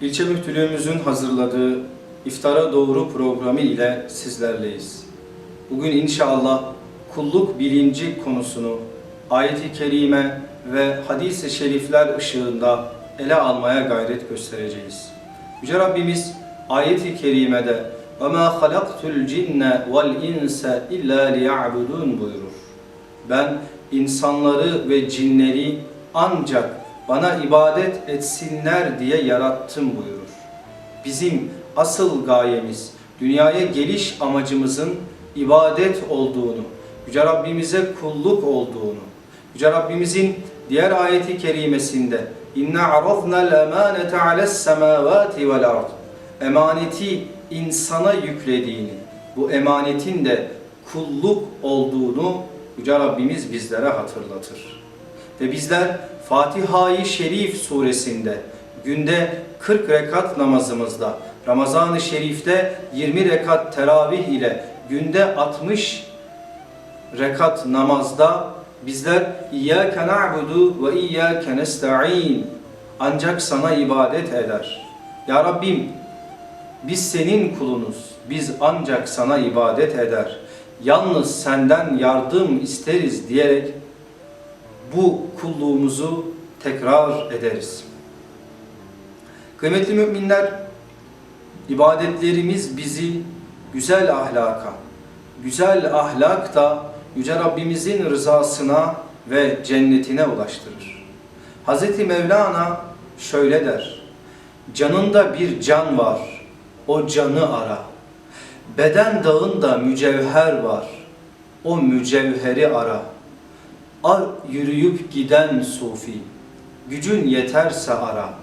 İlçe Müftülüğümüzün hazırladığı İftara Doğru programı ile sizlerleyiz. Bugün inşallah kulluk bilinci konusunu ayet-i kerime ve hadis-i şerifler ışığında ele almaya gayret göstereceğiz. Yüce Rabbimiz ayet-i kerimede وَمَا خَلَقْتُ الْجِنَّ وَالْاِنْسَ اِلَّا لِيَعْبُدُونَ buyurur. Ben insanları ve cinleri ancak bana ibadet etsinler diye yarattım buyurur. Bizim asıl gayemiz, dünyaya geliş amacımızın ibadet olduğunu, Yüce Rabbimize kulluk olduğunu, Yüce Rabbimizin diğer ayeti kerimesinde İnna arafna'l emanete ales semavati vel ard. Emaneti insana yüklediğini, bu emanetin de kulluk olduğunu Yüce Rabbimiz bizlere hatırlatır. Ve bizler Fatiha-i Şerif suresinde günde 40 rekat namazımızda, Ramazan-ı Şerif'te 20 rekat teravih ile günde 60 rekat namazda bizler İyyâke na'budu ve İyyâke nesta'in ancak sana ibadet eder. Ya Rabbim biz senin kulunuz. Biz ancak sana ibadet eder. Yalnız senden yardım isteriz diyerek bu kulluğumuzu tekrar ederiz. Kıymetli müminler, ibadetlerimiz bizi güzel ahlaka, güzel ahlak da Yüce Rabbimizin rızasına ve cennetine ulaştırır. Hz. Mevlana şöyle der, Canında bir can var, o canı ara. Beden dağında mücevher var, o mücevheri ara. Ar yürüyüp giden sufi, gücün yeterse ara.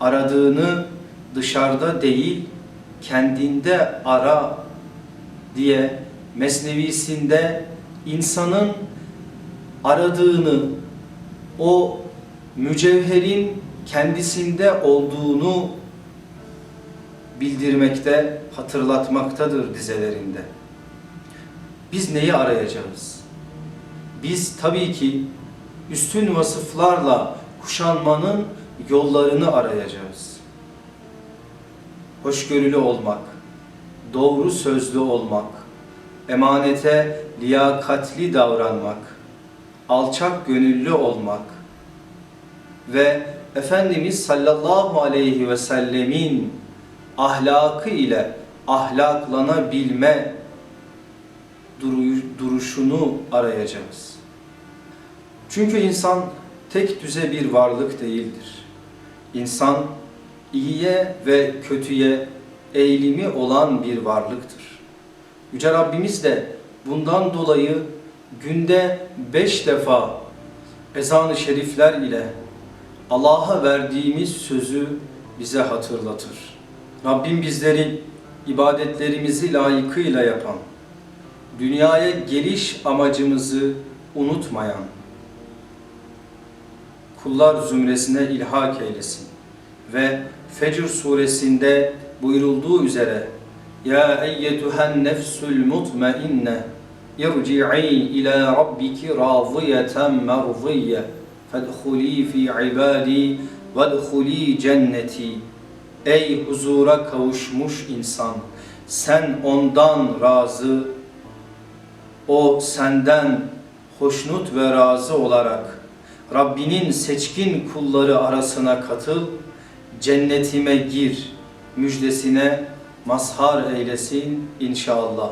Aradığını dışarıda değil, kendinde ara diye mesnevisinde insanın aradığını, o mücevherin kendisinde olduğunu bildirmekte, hatırlatmaktadır dizelerinde. Biz neyi arayacağız? Biz tabii ki üstün vasıflarla kuşanmanın yollarını arayacağız. Hoşgörülü olmak, doğru sözlü olmak, emanete liyakatli davranmak, alçak gönüllü olmak ve Efendimiz sallallahu aleyhi ve sellemin ahlakı ile ahlaklanabilme duruşunu arayacağız. Çünkü insan tek düze bir varlık değildir. İnsan iyiye ve kötüye eğilimi olan bir varlıktır. Yüce Rabbimiz de bundan dolayı günde beş defa ezan-ı şerifler ile Allah'a verdiğimiz sözü bize hatırlatır. Rabbim bizleri ibadetlerimizi layıkıyla yapan, dünyaya geliş amacımızı unutmayan, kullar zümresine ilhak eylesin. Ve Fecr suresinde buyurulduğu üzere Ya eyyetühen nefsül mutmainne irci'i ila rabbiki radiyeten merdiyye fedhuli fi ibadi vedhuli cenneti Ey huzura kavuşmuş insan sen ondan razı o senden hoşnut ve razı olarak Rabbinin seçkin kulları arasına katıl, cennetime gir, müjdesine mazhar eylesin inşallah.